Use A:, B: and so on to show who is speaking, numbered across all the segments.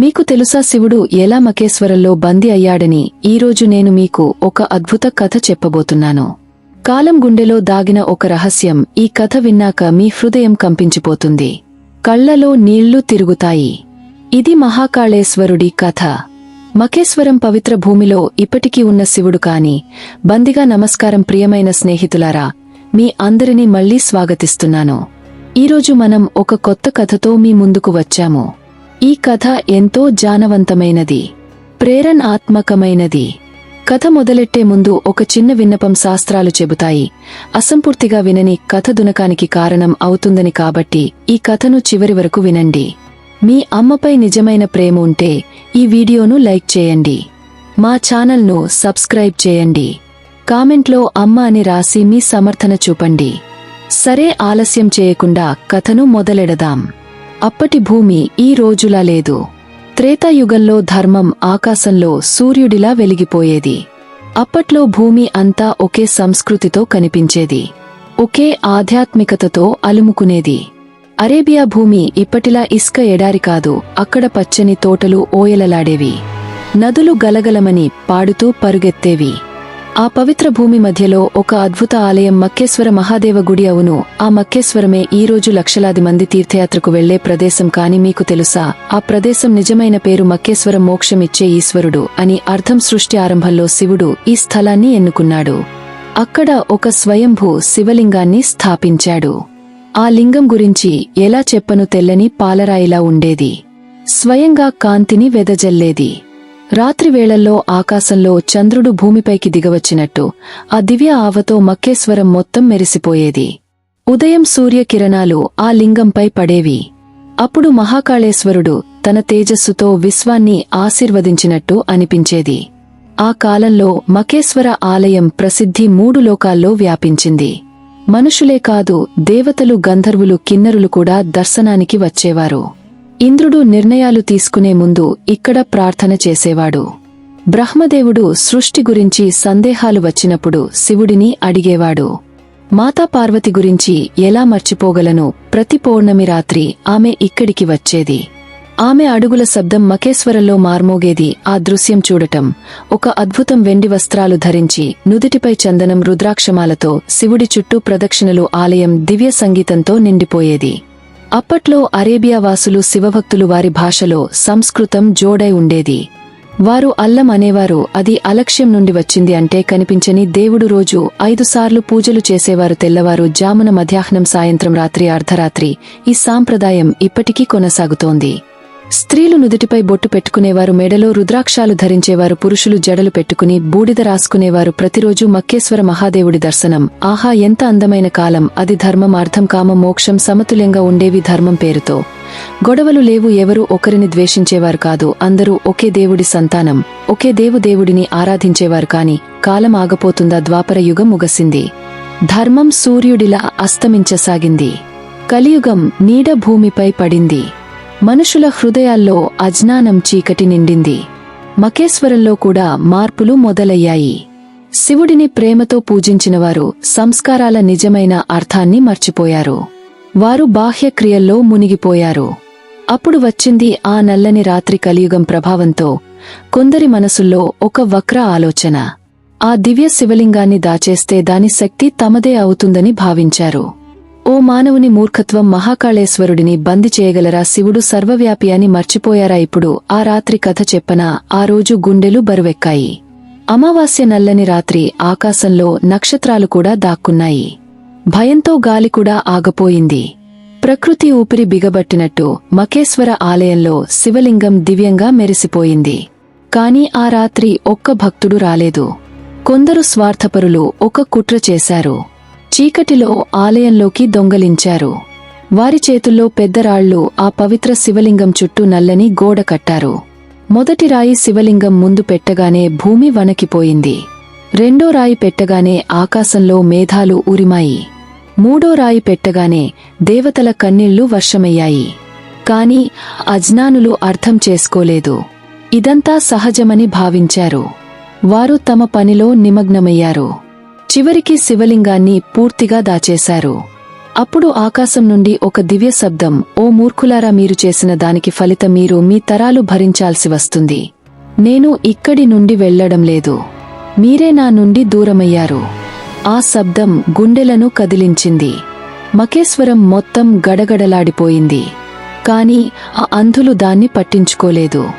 A: మీకు తెలుసా శివుడు ఎలా మకేశ్వరంలో బందీ అయ్యాడని? ఈరోజు నేను మీకు ఒక అద్భుత కథ చెప్పబోతున్నాను. కాలం గుండెలో దాగిన ఒక రహస్యం ఈ కథ విన్నాక మీ హృదయం కంపించిపోతుంది. కళ్ళలో నీళ్ళు తిరుగుతాయి. ఇది మహాకాళేశ్వరుడి కథ. మకేశ్వరం పవిత్ర భూమిలో ఇప్పటికీ ఉన్న శివుడు కాని బందిగా నమస్కారం ప్రియమైన స్నేహితులారా మీ అందరినీ మళ్ళీ స్వాగతిస్తున్నాను. ఈరోజు మనం ఒక కొత్త కథతో మీ ముందుకు వచ్చాము. ఈ కథ ఎంతో జానవంతమైనది ప్రేరణాత్మకమైనది. కథ మొదలెట్టే ముందు ఒక చిన్న విన్నపం శాస్త్రాలు చెబుతాయి. అసంపూర్తిగా వినని కథ దునకానికి కారణం అవుతుందని కాబట్టి ఈ కథను చివరి వరకు వినండి. మీ అమ్మపై నిజమైన ప్రేమ ఉంటే ఈ వీడియోను లైక్ చేయండి. మా ఛానల్ను సబ్స్క్రైబ్ చేయండి. కామెంట్లో అమ్మ అని రాసి మీ సమర్థన చూపండి. సరే ఆలస్యం చేయకుండా కథను మొదలెడదాం. అప్పటి భూమి ఈ రోజులా లేదు. త్రేతాయుగంలో ధర్మం ఆకాశంలో సూర్యుడిలా వెలిగిపోయేది. అప్పట్లో భూమి అంతా ఒకే సంస్కృతితో కనిపించేది. ఒకే ఆధ్యాత్మికతతో అలుముకునేది. అరేబియా భూమి ఇప్పటిలా ఇసుక ఎడారి కాదు అక్కడ పచ్చని తోటలు ఓయలలాడేవి. నదులు గలగలమని పాడుతూ పరుగెత్తేవి. ఆ పవిత్ర భూమి మధ్యలో ఒక అద్భుత ఆలయం మక్కేశ్వర మహాదేవ గుడి అవును. ఆ మక్కేశ్వరమే ఈ రోజు లక్షలాది మంది తీర్థయాత్రకు వెళ్ళే ప్రదేశం కాని మీకు తెలుసా? ఆ ప్రదేశం నిజమైన పేరు మక్కేశ్వర మోక్షమిచ్చే ఈశ్వరుడు అని అర్థం సృష్టి ఆరంభంలో శివుడు ఈ స్థలాన్ని ఎన్నుకున్నాడు. అక్కడ ఒక స్వయంభూ శివలింగాన్ని స్థాపించాడు. ఆ లింగం గురించి ఎలా చెప్పను తెల్లని పాలరాయిలా ఉండేది. స్వయంగా కాంతిని వెదజల్లేది. రాత్రివేళల్లో ఆకాశంలో చంద్రుడు భూమిపైకి దిగవచ్చినట్టు ఆ దివ్య ఆవతో మక్కేశ్వరం మొత్తం మెరిసిపోయేది. ఉదయం సూర్యకిరణాలు ఆ లింగంపై పడేవి. అప్పుడు మహాకాళేశ్వరుడు తన తేజస్సుతో విశ్వాన్ని ఆశీర్వదించినట్టు అనిపించేది. ఆ కాలంలో మకేశ్వర ఆలయం ప్రసిద్ధి మూడు లోకాల్లో వ్యాపించింది. మనుషులే కాదు దేవతలు గంధర్వులు కిన్నరులు కూడా దర్శనానికి వచ్చేవారు. ఇంద్రుడు నిర్ణయాలు తీసుకునే ముందు ఇక్కడ ప్రార్థన చేసేవాడు. బ్రహ్మదేవుడు సృష్టి గురించి సందేహాలు వచ్చినప్పుడు శివుడిని అడిగేవాడు. మాతా పార్వతి గురించి ఎలా మర్చిపోగలను? ప్రతి పౌర్ణమి రాత్రి ఆమె ఇక్కడికి వచ్చేది. ఆమె అడుగుల శబ్దం మకేశ్వరంలో మార్మోగేది ఆ దృశ్యం చూడటం. ఒక అద్భుతం వెండి వస్త్రాలు ధరించి నుదుటిపై చందనం రుద్రాక్షమాలతో శివుడి చుట్టూ ప్రదక్షిణలు ఆలయం దివ్య సంగీతంతో నిండిపోయేది. అప్పట్లో అరేబియా వాసులు శివభక్తులు వారి భాషలో సంస్కృతం జోడై ఉండేది. వారు అల్లం అనేవారు అది అలక్ష్యం నుండి వచ్చింది అంటే కనిపించని దేవుడు రోజు ఐదుసార్లు పూజలు చేసేవారు తెల్లవారు జామున మధ్యాహ్నం సాయంత్రం రాత్రి అర్ధరాత్రి ఈ సాంప్రదాయం ఇప్పటికీ కొనసాగుతోంది. స్త్రీలు నుదుటిపై బొట్టు పెట్టుకునేవారు మెడలో రుద్రాక్షాలు ధరించేవారు పురుషులు జడలు పెట్టుకుని బూడిద రాసుకునేవారు. ప్రతిరోజు మక్కేశ్వర మహాదేవుడి దర్శనం. ఆహా ఎంత అందమైన కాలం. అది ధర్మం అర్థం కామ మోక్షం సమతుల్యంగా ఉండేవి ధర్మం పేరుతో. గొడవలు లేవు ఎవరూ ఒకరిని ద్వేషించేవారు కాదు. అందరూ ఒకే దేవుడి సంతానం ఒకే దేవు దేవుడిని ఆరాధించేవారు కాని కాలం ఆగపోతుందా ద్వాపర యుగం ముగసింది. ధర్మం సూర్యుడిలా అస్తమించసాగింది. కలియుగం నీడ భూమిపై పడింది. మనుషుల హృదయాల్లో అజ్ఞానం చీకటి నిండింది. మకేశ్వరంలో కూడా మార్పులు మొదలయ్యాయి. శివుడిని ప్రేమతో పూజించినవారు సంస్కారాల నిజమైన అర్థాన్ని మర్చిపోయారు. వారు బాహ్యక్రియల్లో మునిగిపోయారు. అప్పుడు వచ్చింది ఆ నల్లని రాత్రి కలియుగం ప్రభావంతో కొందరి మనసుల్లో ఒక వక్ర ఆలోచన. ఆ దివ్య శివలింగాన్ని దాచేస్తే దాని శక్తి తమదే అవుతుందని భావించారు. ఓ మానవుని మూర్ఖత్వం మహాకాళేశ్వరుడిని బంది చేయగలరా? శివుడు సర్వవ్యాపి అని మర్చిపోయారా? ఇప్పుడు ఆ రాత్రి కథ చెప్పనా? ఆ రోజు గుండెలు బరువెక్కాయి. అమావాస్య నల్లని రాత్రి ఆకాశంలో నక్షత్రాలు కూడా దాక్కున్నాయి. భయంతో గాలి కూడా ఆగపోయింది. ప్రకృతి ఊపిరి బిగబట్టినట్టు మకేశ్వర ఆలయంలో శివలింగం దివ్యంగా మెరిసిపోయింది. కాని ఆ రాత్రి ఒక్క భక్తుడు రాలేదు. కొందరు స్వార్థపరులు ఒక కుట్ర చేశారు. చీకటిలో ఆలయంలోకి దొంగలించారు. వారి చేతుల్లో పెద్దరాళ్ళు ఆ పవిత్ర శివలింగం చుట్టూ నల్లని గోడ కట్టారు. మొదటి రాయి శివలింగం ముందు పెట్టగానే భూమి వణకిపోయింది. రెండో రాయి పెట్టగానే ఆకాశంలో మేఘాలు ఉరిమాయి. మూడో రాయి పెట్టగానే దేవతల కన్నీళ్ళు వర్షమయ్యాయి. కాని అజ్ఞానులు అర్థం చేసుకోలేదు. ఇదంతా సహజమని భావించారు. వారు తమ పనిలో నిమగ్నమయ్యారు. చివరికి శివలింగాన్ని పూర్తిగా దాచేశారు. అప్పుడు ఆకాశం నుండి ఒక దివ్య శబ్దం ఓ మూర్ఖులారా మీరు చేసిన దానికి ఫలితం మీరు మీ తరాలు భరించాల్సి వస్తుంది. నేను ఇక్కడి నుండి వెళ్ళడం లేదు. మీరే నా నుండి దూరమయ్యారు. ఆ శబ్దం గుండెలను కదిలించింది. మకేశ్వరం మొత్తం గడగడలాడిపోయింది. కాని ఆ అంధులు దాన్ని పట్టించుకోలేదు.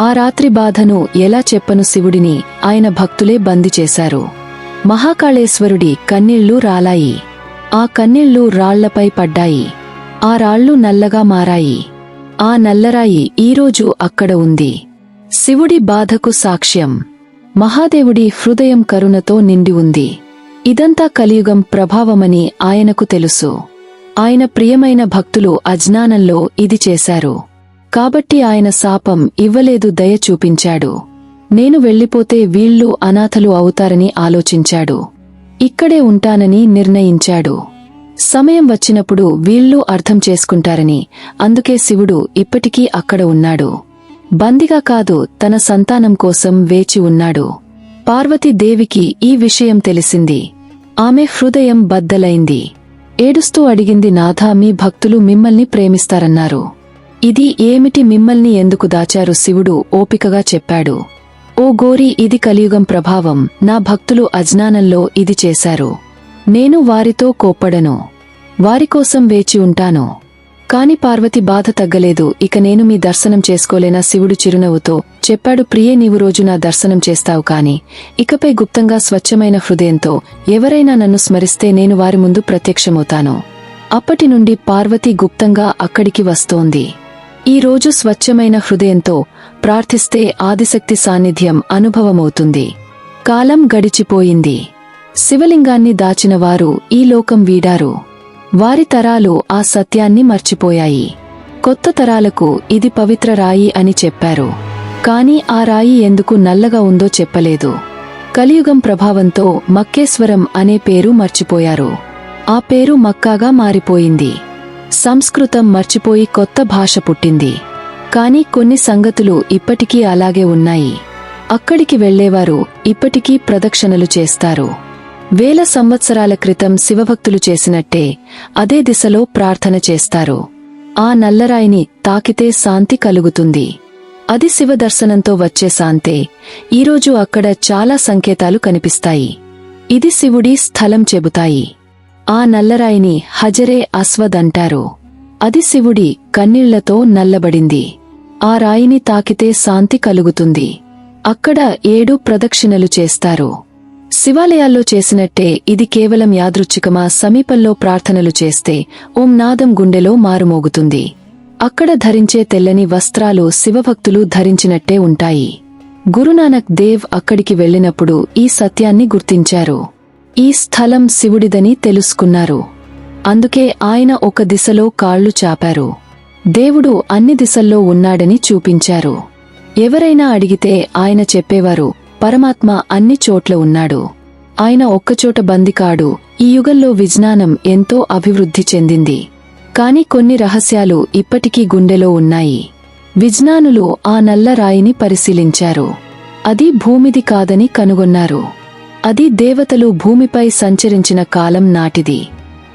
A: ఆ రాత్రి బాధను ఎలా చెప్పను శివుడిని ఆయన భక్తులే బంది చేశారు. మహాకాళేశ్వరుడి కన్నీళ్ళు రాలాయి. ఆ కన్నీళ్ళు రాళ్ళపై పడ్డాయి. ఆ రాళ్ళు నల్లగా మారాయి. ఆ నల్లరాయి ఈరోజు అక్కడ ఉంది. శివుడి బాధకు సాక్ష్యం. మహాదేవుడి హృదయం కరుణతో నిండి ఉంది. ఇదంతా కలియుగం ప్రభావమని ఆయనకు తెలుసు. ఆయన ప్రియమైన భక్తులు అజ్ఞానంలో ఇది చేశారు. కాబట్టి ఆయన శాపం ఇవ్వలేదు దయ చూపించాడు. నేను వెళ్ళిపోతే వీళ్ళు అనాథలు అవుతారని ఆలోచించాడు. ఇక్కడే ఉంటానని నిర్ణయించాడు. సమయం వచ్చినప్పుడు వీళ్ళు అర్థం చేసుకుంటారని అందుకే శివుడు ఇప్పటికీ అక్కడ ఉన్నాడు. బందిగా కాదు తన సంతానం కోసం వేచి ఉన్నాడు. పార్వతీదేవికి ఈ విషయం తెలిసింది. ఆమె హృదయం బద్దలైంది. ఏడుస్తూ అడిగింది నాథా మీ భక్తులు మిమ్మల్ని ప్రేమిస్తారన్నారు. ఇది ఏమిటి మిమ్మల్ని ఎందుకు దాచారు? శివుడు ఓపికగా చెప్పాడు. ఓ గోరి ఇది కలియుగం ప్రభావం. నా భక్తులు అజ్ఞానంలో ఇది చేశారు. నేను వారితో కోప్పడను. వారికోసం వేచి ఉంటాను. కాని పార్వతి బాధ తగ్గలేదు. ఇక నేను మీ దర్శనం చేసుకోలేనా శివుడు చిరునవ్వుతో చెప్పాడు ప్రియే నీవు రోజు నా దర్శనం చేస్తావు కాని. ఇకపై గుప్తంగా స్వచ్ఛమైన హృదయంతో ఎవరైనా నన్ను స్మరిస్తే నేను వారి ముందు ప్రత్యక్షమవుతాను. అప్పటి నుండి పార్వతి గుప్తంగా అక్కడికి వస్తోంది. ఈ రోజు స్వచ్ఛమైన హృదయంతో ప్రార్థిస్తే ఆదిశక్తి సాన్నిధ్యం అనుభవమవుతుంది. కాలం గడిచిపోయింది. శివలింగాన్ని దాచినవారు ఈ లోకం వీడారు. వారి తరాలు ఆ సత్యాన్ని మర్చిపోయాయి. కొత్త తరాలకు ఇది పవిత్ర రాయి అని చెప్పారు. కాని ఆ రాయి ఎందుకు నల్లగా ఉందో చెప్పలేదు. కలియుగం ప్రభావంతో మక్కేశ్వరం అనే పేరు మర్చిపోయారు. ఆ పేరు మక్కాగా మారిపోయింది. సంస్కృతం మర్చిపోయి కొత్త భాష పుట్టింది. కాని కొన్ని సంగతులు ఇప్పటికీ అలాగే ఉన్నాయి. అక్కడికి వెళ్ళేవారు ఇప్పటికీ ప్రదక్షిణలు చేస్తారు. వేల సంవత్సరాల క్రితం శివభక్తులు చేసినట్టే అదే దిశలో ప్రార్థన చేస్తారు. ఆ నల్లరాయిని తాకితే శాంతి కలుగుతుంది. అది శివదర్శనంతో వచ్చే శాంతే. ఈరోజు అక్కడ చాలా సంకేతాలు కనిపిస్తాయి. ఇది శివుడి స్థలం చెబుతాయి. ఆ నల్లరాయిని హజరే అస్వద్ అంటారు. అది శివుడి కన్నీళ్ళతో నల్లబడింది. ఆ రాయిని తాకితే శాంతి కలుగుతుంది. అక్కడ ఏడు ప్రదక్షిణలు చేస్తారు. శివాలయాల్లో చేసినట్టే ఇది కేవలం యాదృచ్ఛికమా సమీపంలో ప్రార్థనలు చేస్తే ఓం నాదం గుండెలో మారుమోగుతుంది. అక్కడ ధరించే తెల్లని వస్త్రాలు శివభక్తులు ధరించినట్టే ఉంటాయి. గురునానక్ దేవ్ అక్కడికి వెళ్ళినప్పుడు ఈ సత్యాన్ని గుర్తించారు. ఈ స్థలం శివుడిదని తెలుసుకున్నారు. అందుకే ఆయన ఒక దిశలో కాళ్ళు చాపారు. దేవుడు అన్ని దిశల్లో ఉన్నాడని చూపించారు. ఎవరైనా అడిగితే ఆయన చెప్పేవారు పరమాత్మ అన్ని చోట్ల ఉన్నాడు. ఆయన ఒక్కచోట బందికాడు ఈ యుగంలో విజ్ఞానం ఎంతో అభివృద్ధి చెందింది. కాని కొన్ని రహస్యాలు ఇప్పటికీ గుండెలో ఉన్నాయి. విజ్ఞానులు ఆ నల్ల రాయిని పరిశీలించారు. అది భూమిది కాదని కనుగొన్నారు. అది దేవతలు భూమిపై సంచరించిన కాలం నాటిది.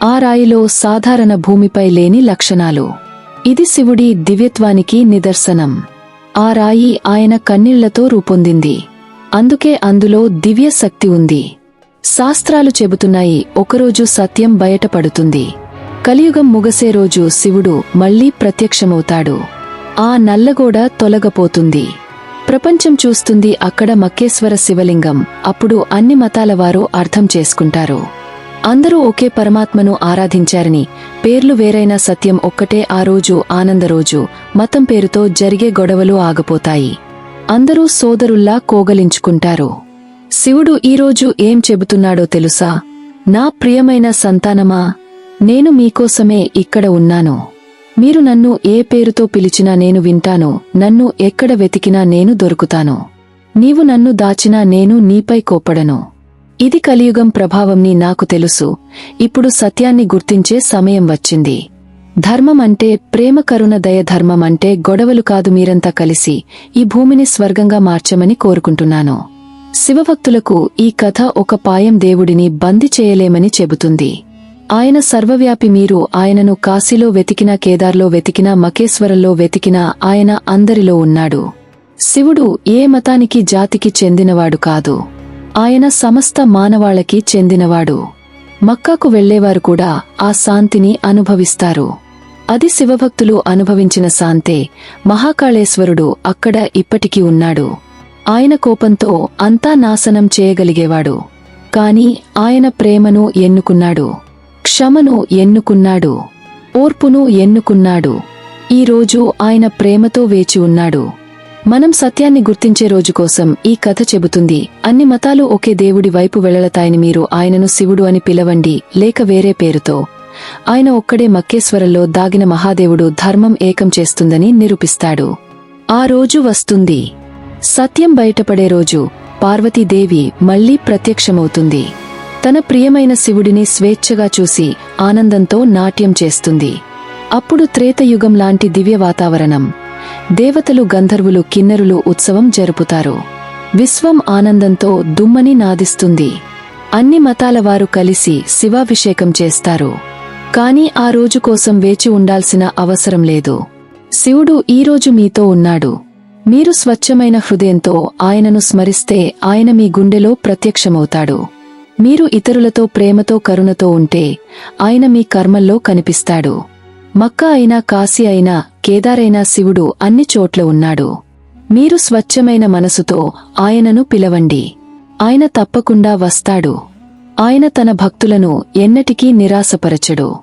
A: ఆ రాయిలో సాధారణ భూమిపై లేని లక్షణాలు. ఇది శివుడి దివ్యత్వానికి నిదర్శనం. ఆ రాయి ఆయన కన్నీళ్ళతో రూపొందింది. అందుకే అందులో దివ్య శక్తి ఉంది. శాస్త్రాలు చెబుతున్నాయి ఒకరోజు సత్యం బయటపడుతుంది. కలియుగం ముగసే రోజు శివుడు మళ్ళీ ప్రత్యక్షమవుతాడు. ఆ నల్లగోడ తొలగపోతుంది. ప్రపంచం చూస్తుంది అక్కడ మక్కేశ్వర శివలింగం. అప్పుడు అన్ని మతాల వారు అర్థం చేసుకుంటారు. అందరూ ఒకే పరమాత్మను ఆరాధించారని పేర్లు వేరైన సత్యం ఒక్కటే ఆ రోజు ఆనందరోజు మతం పేరుతో జరిగే గొడవలు ఆగపోతాయి. అందరూ సోదరుల్లా కోగలించుకుంటారు. శివుడు ఈరోజు ఏం చెబుతున్నాడో తెలుసా? నా ప్రియమైన సంతానమా? నేను మీకోసమే ఇక్కడ ఉన్నాను. మీరు నన్ను ఏ పేరుతో పిలిచినా నేను వింటాను నన్ను ఎక్కడ వెతికినా నేను దొరుకుతాను. నీవు నన్ను దాచినా నేను నీపై కోప్పడను. ఇది కలియుగం ప్రభావంని నాకు తెలుసు ఇప్పుడు సత్యాన్ని గుర్తించే సమయం వచ్చింది. ధర్మం అంటే ప్రేమ కరుణ దయ ధర్మం అంటే గొడవలు కాదు మీరంతా కలిసి ఈ భూమిని స్వర్గంగా మార్చమని కోరుకుంటున్నాను. శివభక్తులకు ఈ కథ ఒక పాయం దేవుడిని బంది చేయలేమని చెబుతుంది. ఆయన సర్వవ్యాపి మీరు ఆయనను కాశీలో వెతికినా కేదార్లో వెతికినా మకేశ్వరంలో వెతికినా ఆయన అందరిలో ఉన్నాడు. శివుడు ఏ మతానికి జాతికి చెందినవాడు కాదు. ఆయన సమస్త మానవాళకి చెందినవాడు. మక్కాకు వెళ్ళేవారు కూడా ఆ శాంతిని అనుభవిస్తారు. అది శివభక్తులు అనుభవించిన శాంతే మహాకాళేశ్వరుడు అక్కడ ఇప్పటికీ ఉన్నాడు. ఆయన కోపంతో అంతా నాశనం చేయగలిగేవాడు. కాని ఆయన ప్రేమను ఎన్నుకున్నాడు. క్షమను ఎన్నుకున్నాడు. ఓర్పును ఎన్నుకున్నాడు. ఈ రోజు ఆయన ప్రేమతో వేచి ఉన్నాడు. మనం సత్యాన్ని గుర్తించే రోజు కోసం ఈ కథ చెబుతుంది. అన్ని మతాలు ఒకే దేవుడి వైపు వెళ్ళతాయని మీరు ఆయనను శివుడు అని పిలవండి లేక వేరే పేరుతో. ఆయన ఒక్కడే మక్కేశ్వరంలో దాగిన మహాదేవుడు ధర్మం ఏకం చేస్తుందని నిరూపిస్తాడు. ఆ రోజు వస్తుంది. సత్యం బయటపడే రోజు. పార్వతీదేవి మళ్ళీ ప్రత్యక్షమవుతుంది. తన ప్రియమైన శివుడిని స్వేచ్ఛగా చూసి ఆనందంతో నాట్యం చేస్తుంది. అప్పుడు త్రేతయుగం లాంటి దివ్య వాతావరణం. దేవతలు గంధర్వులు కిన్నెరులు ఉత్సవం జరుపుతారు. విశ్వం ఆనందంతో దుమ్మని నాదిస్తుంది. అన్ని మతాల వారు కలిసి శివాభిషేకం చేస్తారు. కాని ఆ రోజు కోసం వేచి ఉండాల్సిన అవసరం లేదు. శివుడు ఈరోజు మీతో ఉన్నాడు. మీరు స్వచ్ఛమైన హృదయంతో ఆయనను స్మరిస్తే ఆయన మీ గుండెలో ప్రత్యక్షమవుతాడు. మీరు ఇతరులతో ప్రేమతో కరుణతో ఉంటే ఆయన మీ కర్మల్లో కనిపిస్తాడు. మక్క అయినా కాశీ అయినా కేదారైనా శివుడు అన్ని చోట్ల ఉన్నాడు. మీరు స్వచ్ఛమైన మనసుతో ఆయనను పిలవండి. ఆయన తప్పకుండా వస్తాడు. ఆయన తన భక్తులను ఎన్నటికీ నిరాశపరచడు.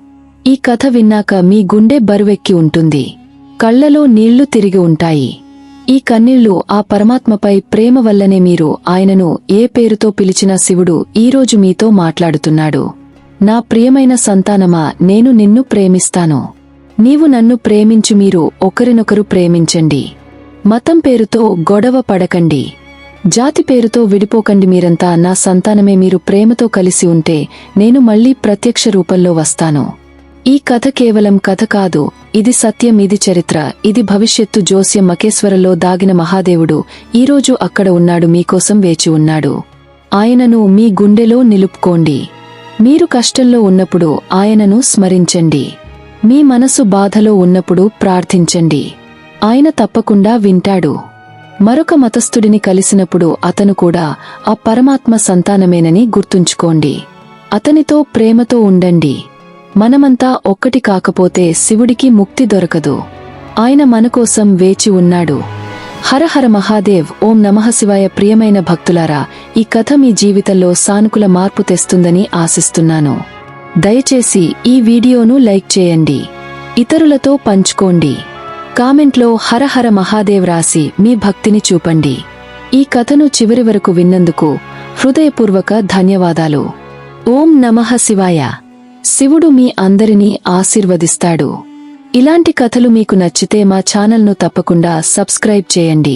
A: ఈ కథ విన్నాక మీ గుండె బరువెక్కి ఉంటుంది. కళ్ళలో నీళ్ళు తిరిగి ఉంటాయి. ఈ కన్నీళ్ళు ఆ పరమాత్మపై ప్రేమ వల్లనే మీరు ఆయనను ఏ పేరుతో పిలిచిన శివుడు ఈరోజు మీతో మాట్లాడుతున్నాడు. నా ప్రియమైన సంతానమా నేను నిన్ను ప్రేమిస్తాను. నీవు నన్ను ప్రేమించు మీరు ఒకరినొకరు ప్రేమించండి. మతం పేరుతో గొడవ పడకండి. జాతి పేరుతో విడిపోకండి మీరంతా నా సంతానమే మీరు ప్రేమతో కలిసి ఉంటే నేను మళ్ళీ ప్రత్యక్ష రూపంలో వస్తాను. ఈ కథ కేవలం కథ కాదు ఇది సత్యం ఇది చరిత్ర. ఇది భవిష్యత్తు జోస్యం మకేశ్వరలో దాగిన మహాదేవుడు. ఈరోజు అక్కడ ఉన్నాడు మీకోసం వేచి ఉన్నాడు. ఆయనను మీ గుండెలో నిలుపుకోండి. మీరు కష్టంలో ఉన్నప్పుడు ఆయనను స్మరించండి. మీ మనసు బాధలో ఉన్నప్పుడు ప్రార్థించండి. ఆయన తప్పకుండా వింటాడు. మరొక మతస్థుడిని కలిసినప్పుడు అతను కూడా ఆ పరమాత్మ సంతానమేనని గుర్తుంచుకోండి. అతనితో ప్రేమతో ఉండండి. మనమంతా ఒక్కటి కాకపోతే శివుడికి ముక్తి దొరకదు. ఆయన మనకోసం వేచి ఉన్నాడు. హరహర మహాదేవ్ ఓం నమః శివాయ ప్రియమైన భక్తులారా ఈ కథ మీ జీవితంలో సానుకూల మార్పు తెస్తుందని ఆశిస్తున్నాను. దయచేసి ఈ వీడియోను లైక్ చేయండి. ఇతరులతో పంచుకోండి. కామెంట్లో హరహర మహాదేవ్ రాసి మీ భక్తిని చూపండి. ఈ కథను చివరి వరకు విన్నందుకు హృదయపూర్వక ధన్యవాదాలు. ఓం నమః శివాయ. శివుడు మీ అందరినీ ఆశీర్వదిస్తాడు. ఇలాంటి కథలు మీకు నచ్చితే మా ఛానల్ను తప్పకుండా సబ్స్క్రైబ్ చేయండి.